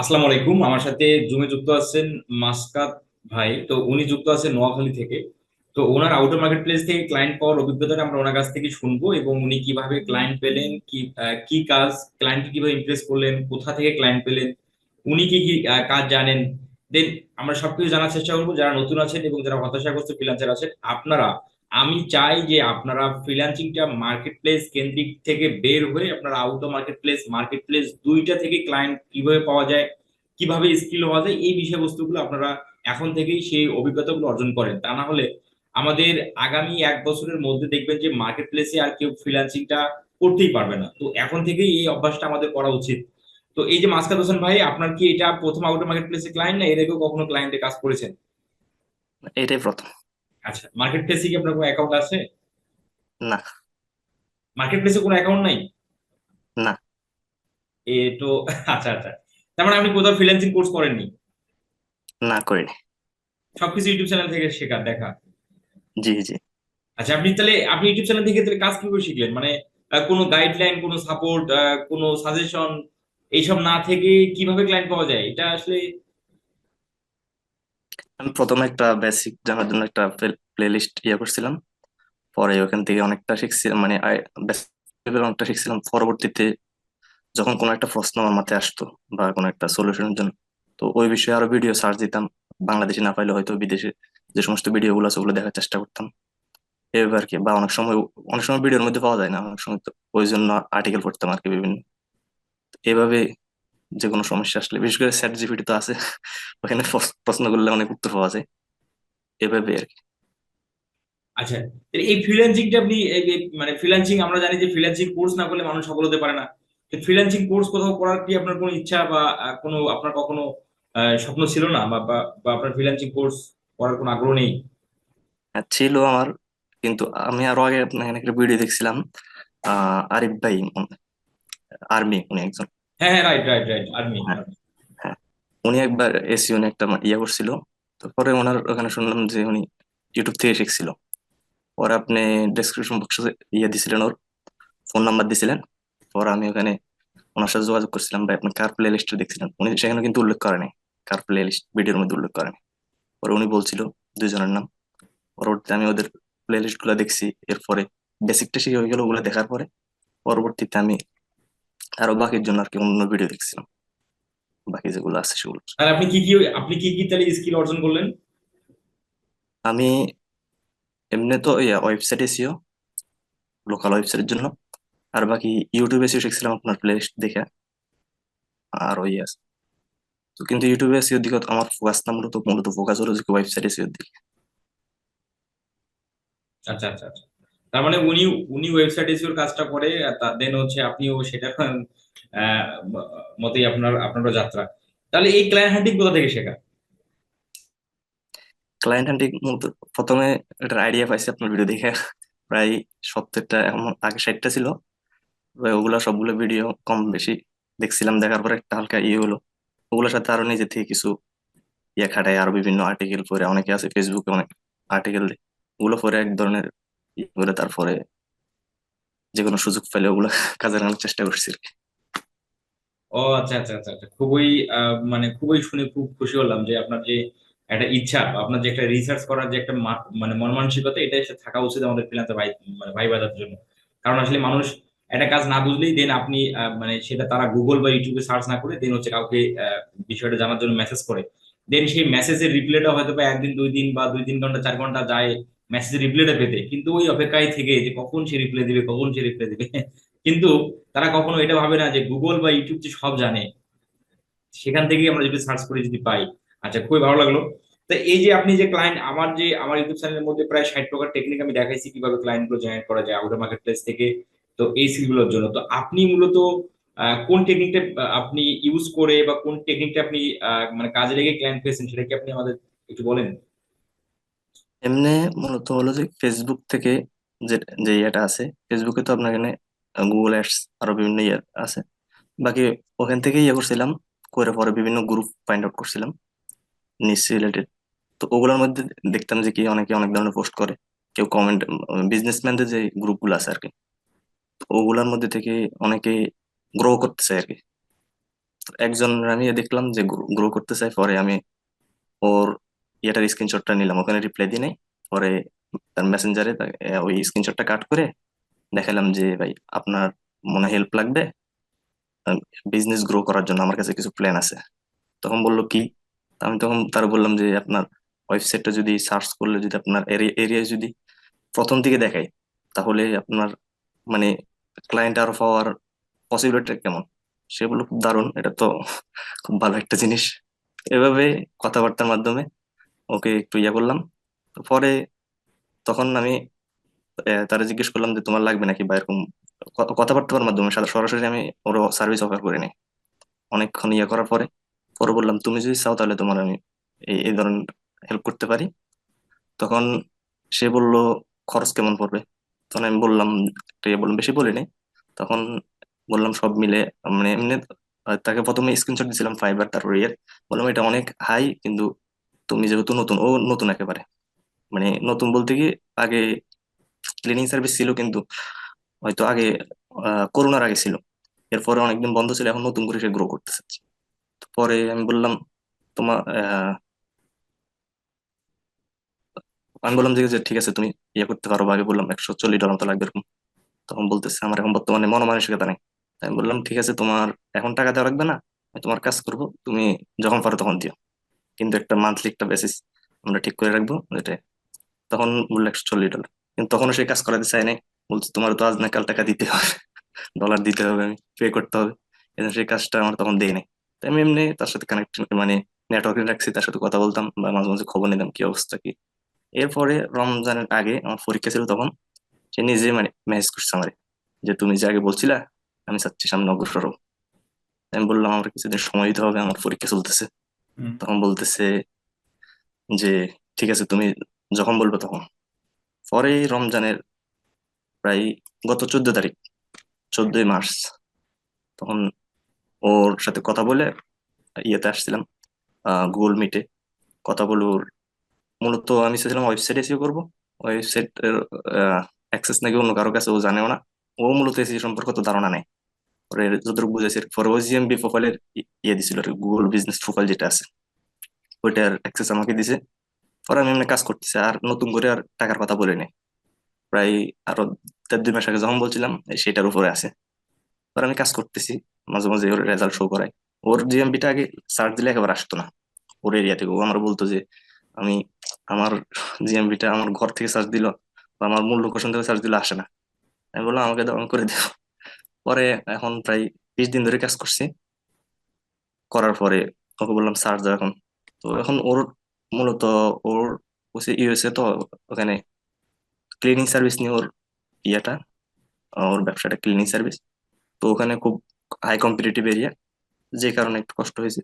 আসসালামু আলাইকুম। আমার সাথে জুমে যুক্ত আছেন মাসকাত ভাই। তো উনি যুক্ত আছেন নোয়াখালী থেকে। তো ওনার আউটার মার্কেট প্লেস থেকে ক্লায়েন্ট পাওয়ার অভিজ্ঞতাটা আমরা ওনার কাছ থেকে শুনব এবং উনি কীভাবে ক্লায়েন্ট পেলেন, কি কি কাজ ক্লায়েন্টকে কীভাবে ইমপ্রেস করলেন, কোথা থেকে ক্লায়েন্ট পেলেন, উনি কি কি কাজ জানেন। দেন আমরা সবকিছু জানার চেষ্টা করব। যারা নতুন আছেন এবং যারা হতাশাগ্রস্ত ফ্রিল্যান্সার আছেন, আপনারা আমি চাই যে আপনারা ফ্রিল্যান্সিংটা মার্কেট প্লেস কেন্দ্রিক থেকে বের হয়ে আপনারা out of market place market place দুইটা থেকে ক্লায়েন্ট কীভাবে পাওয়া যায়, কীভাবে স্কিল হওয়া যায়, এই বিষয়বস্তুগুলো আপনারা এখন থেকেই সেই অভিজ্ঞতাগুলো অর্জন করেন। তা না হলে আমাদের আগামী এক বছরের মধ্যে দেখবেন যে মার্কেট প্লেসে আর কেউ ফ্রিল্যান্সিংটা করতেই পারবে না। তো এখন থেকেই এই অভ্যাসটা আমাদের করা উচিত। তো এই যে মাসকাত হোসেন ভাই, আপনার কি এটা প্রথম আউট মার্কেট প্লেসে ক্লায়েন্ট না এর আগেও কখনো ক্লায়েন্টে কাজ করেছেন? এটাই প্রথম। আচ্ছা মার্কেট প্লেসে কি আপনার কোনো অ্যাকাউন্ট আছে? না। মার্কেট প্লেসে কোনো অ্যাকাউন্ট নাই? না। এ তো আচ্ছা আচ্ছা। তার মানে আপনি কোথাও ফ্রিল্যান্সিং কোর্স করেননি? না করিনি। সবকিছু ইউটিউব চ্যানেল থেকে শেখার দেখা। জি জি। আচ্ছা আপনি তাহলে আপনি ইউটিউব চ্যানেল থেকে তাহলে কাজ কীভাবে শিখলেন? মানে কোনো গাইডলাইন কোনো সাপোর্ট কোনো সাজেশন এইসব না থেকে কীভাবে ক্লায়েন্ট পাওয়া যায়? এটা আসলে আমি প্রথমে একটা বেসিক জানার জন্য একটা প্লে লিস্ট ইয়ে করছিলাম। পরে ওখান থেকে অনেকটা শিখছিলাম মানে অনেকটা শিখছিলাম। পরবর্তীতে যখন কোনো একটা প্রশ্ন আমার মাথায় আসতো বা কোনো একটা সলিউশনের জন্য, তো ওই বিষয়ে আরও ভিডিও সার্চ দিতাম। বাংলাদেশে না পাইলে হয়তো বিদেশে যে সমস্ত ভিডিও গুলো আছে ওগুলো দেখার চেষ্টা করতাম। এভাবে আর কি, বা অনেক সময় অনেক সময় ভিডিওর মধ্যে পাওয়া যায় না। অনেক সময় তো ওই জন্য আর্টিকেল পড়তাম আর কি বিভিন্ন। এভাবে যে কোনো সমস্যা আসলে। বিশেষ করে চ্যাট জিপিটি তো আছে ওখানে প্রশ্ন করলে অনেক উত্তর পাওয়া যায়। এভাবে আর কি। আচ্ছা এই ফ্রিল্যান্সিংটা আপনি মানে ফ্রিল্যান্সিং আমরা জানি যে ফ্রিল্যান্সিং কোর্স না করলে মানুষ সফল হতে পারে না। ফ্রিল্যান্সিং কোর্স কোথাও করার কি আপনার কোনো ইচ্ছা বা কোনো আপনার কখনো স্বপ্ন ছিল না? বা আপনার ফ্রিল্যান্সিং কোর্স করার কোনো আগ্রহ নেই? হ্যাঁ, ছিল আমার কিন্তু আমি আরও আগে একটা ভিডিও দেখছিলাম আহ আরিফ ভাই আর্মি উনি একজন। হ্যাঁ হ্যাঁ রাইট রাইট রাইট আর্মি হ্যাঁ উনি একবার এসিও নিয়ে একটা ইয়ে করছিল। তারপরে ওনার ওখানে শুনলাম যে উনি ইউটিউব থেকে শিখছিল। পরে আপনি ডেসক্রিপশন বক্সে ইয়ে দিছিলেন ওর ফোন নাম্বার দিছিলেন। পরে আমি ওখানে ওনার সাথে যোগাযোগ করছিলাম। ভাই আপনি কার প্লে লিস্টে দেখছিলেন? উনি সেখানে কিন্তু উল্লেখ করেনি কার প্লে লিস্ট ভিডিওর মধ্যে উল্লেখ করেনি পরে উনি বলছিল দুইজনের নাম। পরবর্তীতে আমি ওদের প্লে লিস্টগুলো দেখছি। এরপরে বেসিকটা শিখে হয়ে গেল ওগুলো দেখার পরে। পরবর্তীতে আমি আরও বাকির জন্য আর কি অন্য ভিডিও দেখছিলাম। বাকি যেগুলো আছে সেগুলো। তাহলে আপনি কি কি আপনি কি কি তাহলে স্কিল অর্জন করলেন? আমি এমনি তো ওয়েবসাইট এসিও লোকাল ওয়েবসাইটের জন্য। আর বাকি ইউটিউবে এসিও শিখছিলাম আপনার প্লে লিস্ট দেখে। আর ওই আছে তো কিন্তু ইউটিউবে এসিও দিকে আমার ফোকাস না মূলত মূলত ফোকাস হলো যে ওয়েবসাইট এসিওর দিকে। আচ্ছা আচ্ছা আচ্ছা। তার মানে উনি উনি ওয়েবসাইট এসিওর কাজটা করে তার দেন হচ্ছে আপনিও সেটা মতেই আপনার, আপনারও যাত্রা। তাহলে এই ক্লায়েন্ট হান্টিং কোথা থেকে শেখা? ক্লায়েন্ট হান্টিং প্রথমে এটার আইডিয়া পাইছি আপনার ভিডিও দেখে। প্রায় সত্তরটা, এমন আগে ষাটটা ছিল। ওগুলা সবগুলো ভিডিও কম বেশি দেখছিলাম, দেখার পরে একটা হালকা ইয়ে হলো। ওগুলোর সাথে আরও নিজে থেকে কিছু ইয়ে খাটায় আরও বিভিন্ন আর্টিকেল পড়ে, অনেকে আছে ফেসবুকে অনেক আর্টিকেল ওগুলো পরে এক ধরনের করে তারপরে যে কোনো সুযোগ পেলে ওগুলো কাজে লাগানোর চেষ্টা করছি ও আচ্ছা আচ্ছা আচ্ছা আচ্ছা। খুবই মানে খুবই শুনে খুব খুশি হলাম যে আপনার যে একটা ইচ্ছা, আপনার যে একটা রিসার্চ করার যে একটা মানে মন মানসিকতা এটা এসে থাকা উচিত আমাদের ফ্রিল্যান্সার ভাই মানে ভাই বাজার জন্য। কারণ আসলে মানুষ একটা কাজ না বুঝলেই দেন আপনি মানে সেটা তারা গুগল বা ইউটিউবে সার্চ না করে দেন হচ্ছে কাউকে বিষয়টা জানার জন্য মেসেজ করে। দেন সেই মেসেজের রিপ্লাইটা হয়তো বা একদিন, দুই দিন বা দুই তিন ঘণ্টা, চার ঘণ্টা যায় মেসেজের রিপ্লাইটা পেতে। কিন্তু ওই অপেক্ষায় থেকে যে কখন সে রিপ্লাই দিবে, কখন সে রিপ্লাই দিবে। কিন্তু তারা কখনো এটা ভাবে না যে গুগল বা ইউটিউব যে সব জানে। সেখান থেকেই আমরা যদি সার্চ করে যদি পাই। আচ্ছা খুবই ভালো লাগল। তো এই যে আপনি যে ক্লায়েন্ট আমার যে, আমার ইউটিউব চ্যানেলের মধ্যে প্রায় ষাট প্রকার টেকনিক আমি দেখাইছি কীভাবে ক্লায়েন্টগুলো জেনারেট করা যায় আউটার মার্কেট প্লেস থেকে। তো এই স্কিলগুলোর জন্য। তো আপনি মূলত কোন টেকনিকটা আপনি ইউজ করে বা কোন টেকনিকটা আপনি মানে কাজে লেগে ক্লায়েন্ট পেয়েছেন সেটা কি আপনি আমাদের একটু বলেন? এমনি মূলত হলো যে ফেসবুক থেকে যে যে ইয়েটা আছে ফেসবুকে তো আপনার এখানে গুগল অ্যাডস আরও বিভিন্ন ইয়ে আছে। বাকি ওখান থেকে ইয়ে করছিলাম, করে পরে বিভিন্ন গ্রুপ ফাইন্ড আউট করছিলাম নিউজ রিলেটেড তো ওগুলোর মধ্যে দেখতাম যে কি অনেকে অনেক ধরনের পোস্ট করে, কেউ কমেন্ট বিজনেসম্যানদের যে গ্রুপগুলো আছে আর কি। ওগুলোর মধ্যে থেকে অনেকে গ্রো করতেছে আর কি। একজন আমি দেখলাম যে গ্রো করতে চাই পরে আমি ওর ইয়েটার স্ক্রিনশটটা নিলাম। ওখানে রিপ্লাই দিই নাই। পরে তার মেসেঞ্জারে ওই স্ক্রিনশটটা কাট করে দেখালাম যে, ভাই, আপনার মনে হেল্প লাগবে। বিজনেস গ্রো করার জন্য আমার কাছে কিছু প্ল্যান আছে। তখন বলল, কি? আমি তখন তার বললাম যে, আপনার ওয়েবসাইটটা যদি সার্চ করলে, যদি আপনার এরিয়া যদি প্রথম দিকে দেখায়, তাহলে আপনার মানে ক্লায়েন্ট আরও পাওয়ার পসিবিলিটি কেমন? সে বলল, খুব দারুণ। এটা তো খুব ভালো একটা জিনিস। এভাবে কথাবার্তার মাধ্যমে ওকে একটু ইয়ে করলাম। পরে তখন আমি তারা জিজ্ঞেস করলাম যে, তোমার লাগবে নাকি বা এরকম কথাবার্তার মাধ্যমে? সরাসরি আমি ওর সার্ভিস অফার করে নাই অনেকক্ষণ ইয়ে করার পরে পরে বললাম, তুমি যদি চাও তাহলে তোমার আমি এই এই ধরনের হেল্প করতে পারি। তখন সে বলল, খরচ কেমন পড়বে? তখন আমি বললাম, একটা ইয়ে বললাম, বেশি বলিনি। তখন বললাম, সব মিলে মানে এমনি, তাকে প্রথমে স্ক্রিনশট দিয়েছিলাম ফাইবার তারপর ইয়ে বললাম, এটা অনেক হাই কিন্তু তুমি যেহেতু নতুন, ও নতুন একেবারে। মানে নতুন বলতে কি, আগে ক্লিনিং সার্ভিস ছিল কিন্তু হয়তো আগে করোনার আগে ছিল। এরপরে অনেকদিন বন্ধ ছিল, এখন নতুন করে সে গ্রো করতেছে। তো পরে আমি বললাম তোমার আমি বললাম যে ঠিক আছে, তুমি ইয়ে করতে পারো। আগে বললাম একশো চল্লিশ ডলার তো লাগবে এরকম। তখন বলতেছে, আমার এখন বর্তমানে মনোমানসিকতা নেই। আমি বললাম, ঠিক আছে, তোমার এখন টাকা দেওয়া লাগবে না তোমার কাজ করব, তুমি যখন পারো তখন দিও। কিন্তু একটা মান্থলি একটা বেসিস আমরা ঠিক করে রাখব এটা তখন বলল একশো চল্লিশ ডলার কিন্তু তখনও সেই কাজ করাতে চাই নাই। বলছে, তোমার তো আজ না, কাল টাকা দিতে হবে। ডলার দিতে হবে, আমি পে করতে হবে। এজন্য সেই কাজটা আমার তখন দেয় নাই। তাই আমি এমনি তার সাথে কানেক্ট মানে নেটওয়ার্কে রাখছি, তার সাথে কথা বলতাম বা মাঝে মাঝে খবর নিতাম কি অবস্থা, কি। এরপরে রমজানের আগে আমার পরীক্ষা ছিল তখন, সে নিজে মানে মেসেজ করছে আমারে যে, তুমি যে আগে বলছিলা, আমি চাচ্ছি সামনে অগ্রসর আমি বললাম, আমার কিছুদিন সময় দিতে হবে, আমার পরীক্ষা চলতেছে। তখন বলতেছে যে, ঠিক আছে, তুমি যখন বলবে তখন। পরে রমজানের প্রায় গত চোদ্দ তারিখ, চোদ্দই মার্চ, তখন ওর সাথে কথা বলে ইয়েতে আসছিলাম গুগল মিটে কথা বলে ওর মূলত আমি চেয়েছিলাম ওয়েবসাইট এসিও করব। ওয়েবসাইট অ্যাক্সেস নাকি অন্য কারও কাছে ও জানেও না। ও মূলত এসিও সম্পর্কে তো ধারণা নেই। পরে যতটুকু বুঝেছি জিএমবি প্রোফাইলের ইয়ে দিছিল আর গুগল বিজনেস প্রোফাইল যেটা আছে ওইটার অ্যাক্সেস আমাকে দিছে পরে আমি এমনি কাজ করতেছি আর নতুন করে আর টাকার কথা বলে নেই প্রায় আরও দেড় দুই মাস আগে যখন বলছিলাম সেটার উপরে আছে পরে আমি কাজ করতেছি মাঝে মাঝে ওর রেজাল্ট শো করায় ওর জিএমবিটা আগে সার্চ দিলে একেবারে আসতো না ওর এরিয়া থেকে ও আমার বলতো যে আমি আমার জিএমবিটা আমার ঘর থেকে সার্চ দিল বা আমার মূল লোকেশন থেকে সার্চ দিলে আসে না আমি বললাম আমাকে দাও আমি করে দেবো পরে এখন প্রায় বিশ দিন ধরে কাজ করছি। করার পরে ওকে বললাম সার্চ দাও এখন। তো এখন ওর মূলত ওর হচ্ছে ইউএসএ তো ওখানে ক্লিনিং সার্ভিস নিয়ে ওর ইয়েটা, ওর ব্যবসাটা ক্লিনিং সার্ভিস তো ওখানে খুব হাই কম্পিটিটিভ এরিয়া যে কারণে একটু কষ্ট হয়েছে।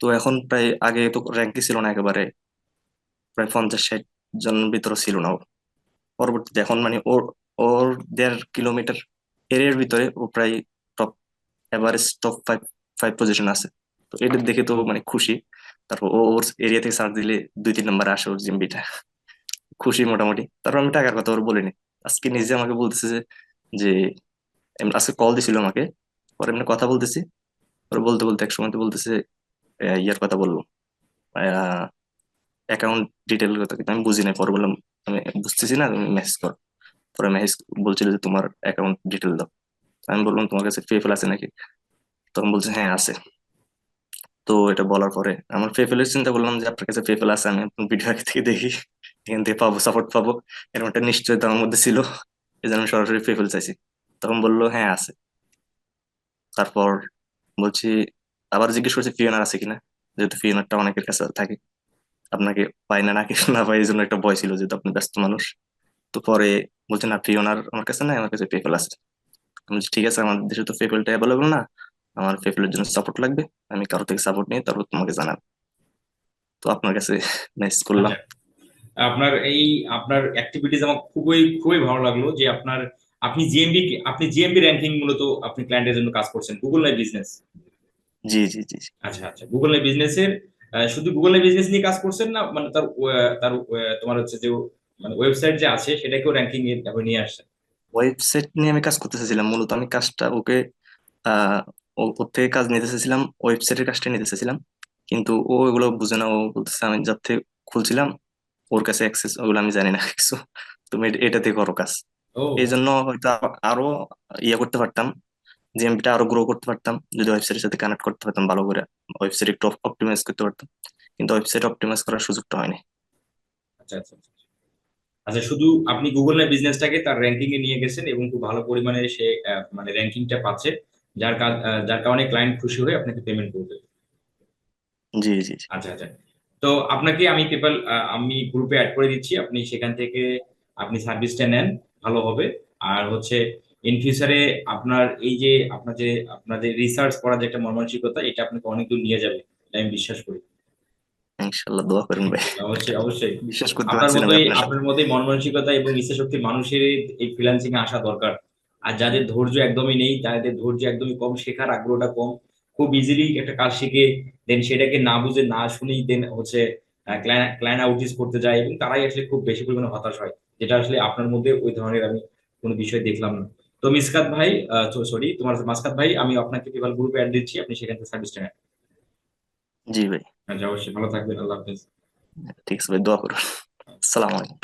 তো এখন প্রায় আগে তো র্যাঙ্কই ছিল না একেবারে, প্রায় পঞ্চাশ ষাট জনের ভিতরে ছিল না ও। পরবর্তীতে এখন মানে ওর ওর দেড় কিলোমিটার এরিয়ার ভিতরে ও প্রায় top average top five five position আছে। তো এটা দেখে তো মানে খুশি। তারপর ও ওর এরিয়া থেকে সার্চ দিলে দুই তিন নম্বরে আসে ওর জিম্বিটা খুশি মোটামুটি। তারপর আমি টাকার কথা ওর বলিনি। আজকে নিজে আমাকে বলতেছে যে আজকে কল দিছিল আমাকে। পরে এমনি কথা বলতেছি। ওর বলতে বলতে এক সময় তো বলতেছে ইয়ার কথা বলল অ্যাকাউন্ট ডিটেল কথা কিন্তু আমি বুঝি নাই। পরে বললাম আমি বুঝতেছি না তুমি মেসেজ করো। পরে মেসেজ বলছিল যে, তোমার অ্যাকাউন্ট ডিটেল দাও। আমি বললাম, তোমার কাছে পেফেল আছে নাকি? তখন বলছে হ্যাঁ আছে। তো এটা বলার পরে আমার পেফেলের চিন্তা করলাম যে, আপনার কাছে পেফেল আছে, আমি ভিডিও আগে থেকে দেখি। এখান থেকে পাবো সাপোর্ট পাবো। এরকম একটা নিশ্চয়তা আমার মধ্যে ছিল, এই জন্য আমি সরাসরি পেফেল চাইছি। তখন বলল হ্যাঁ আছে। তারপর বলছি, আবার জিজ্ঞেস করছি ফিওনার আছে কিনা? যেহেতু ফিওনারটা অনেকের কাছে থাকে। আপনাকে পাই না নাকি না পাই এই জন্য একটা ভয় ছিল, যেহেতু আপনি ব্যস্ত মানুষ। তো পরে বলছে না ফিওনার আমার কাছে নাই আমার কাছে পেপেল আছে। আমি বলছি, ঠিক আছে আমাদের দেশে তো পেপেলটা অ্যাভেলেবল না। আমার পেপেলের জন্য সাপোর্ট লাগবে। আমি কারও থেকে সাপোর্ট নিয়ে তারপর তোমাকে জানাব। তো আপনার কাছে মেসেজ করলাম। আচ্ছা। আপনার এই আপনার অ্যাক্টিভিটিস আমার খুবই খুবই ভালো লাগল যে আপনার আপনি জিএমবি আপনি জিএমবি র্যাঙ্কিং মূলত আপনি ক্লায়েন্টের জন্য কাজ করছেন গুগল লাই বিজনেস জি জি জি। আচ্ছা আচ্ছা গুগল লাই বিজনেসের শুধু গুগল লাই বিজনেস নিয়ে কাজ করছেন না মানে তার তার তোমার হচ্ছে যে মানে ওয়েবসাইট যে আছে সেটাকেও র্যাঙ্কিং এ তারপর নিয়ে আসছেন ওয়েবসাইট নিয়ে আমি কাজ করতে চাইছিলাম মূলত আমি কাজটা ওকে ওর থেকে কাজ নিতে চেয়েছিলাম ওয়েবসাইটের কাজটা নিতে চেয়েছিলাম কিন্তু ও এগুলো বুঝে না ও বলতেছে আমি যার থেকে খুলছিলাম ওর কাছে অ্যাক্সেস ওগুলো আমি জানি না কিছু। তুমি এটা- এটাতে করো কাজ। এই জন্য হয়তো আরও ইয়ে করতে পারতাম জিএমপিটা আরও গ্রো করতে পারতাম যদি ওয়েবসাইটের সাথে কানেক্ট করতে পারতাম ভালো করে ওয়েবসাইট একটু অপটিমাইজ করতে পারতাম। কিন্তু ওয়েবসাইট অপটিমাইজ করার সুযোগটা হয়নি। আচ্ছা আচ্ছা। আচ্ছা। শুধু আপনি গুগলের বিজনেসটাকে তার র্যাঙ্কিং এ নিয়ে গেছেন এবং খুব ভালো পরিমাণে সে মানে র্যাঙ্কিংটা পাচ্ছে যার যার কারণে ক্লায়েন্ট খুশি হয়ে আপনাকে পেমেন্ট করবে। জি জি জি। আচ্ছা আচ্ছা। তো আপনাকে আমি পেপাল আমি গ্রুপে অ্যাড করে দিচ্ছি। আপনি সেখান থেকে আপনি সার্ভিসটা নেন ভালো হবে। আর হচ্ছে ইন ফিউচারে আপনার এই যে আপনার যে আপনার যে রিসার্চ করার যে একটা মর্মানসিকতা এটা আপনাকে অনেক দূর নিয়ে যাবে আমি বিশ্বাস করি। ইনশাল্লাহ দোয়া করেন ভাই। অবশ্যই অবশ্যই। বিশ্বাস করতে আপনার পারছি না আপনার মতোই মন মানসিকতা এবং ইচ্ছাশক্তি মানুষের এই ফ্রিল্যান্সিং এ আসা দরকার। আর যাদের ধৈর্য একদমই নেই যাদের ধৈর্য একদমই কম শেখার আগ্রহটা কম। খুব ইজিলি একটা কাজ শিখে দেন সেটাকে না বুঝে না শুনেই দেন হচ্ছে ক্লায়েন্ট আউটিস করতে যায় এবং তারাই আসলে খুব বেশি পরিমাণে হতাশ হয়। যেটা আসলে আপনার মধ্যে ওই ধরনের আমি কোনো বিষয় দেখলাম না। তো মিসকাত ভাই সরি তোমার মাসকাত ভাই আমি আপনাকে পেপাল গ্রুপে অ্যাড দিচ্ছি আপনি সেখান থেকে সার্ভিসটা নেন। জি ভাই। আচ্ছা অবশ্যই। ভালো থাকবেন। আল্লাহ হাফেজ। ঠিক আছে ভাই দোয়া করুন। আসসালামু আলাইকুম।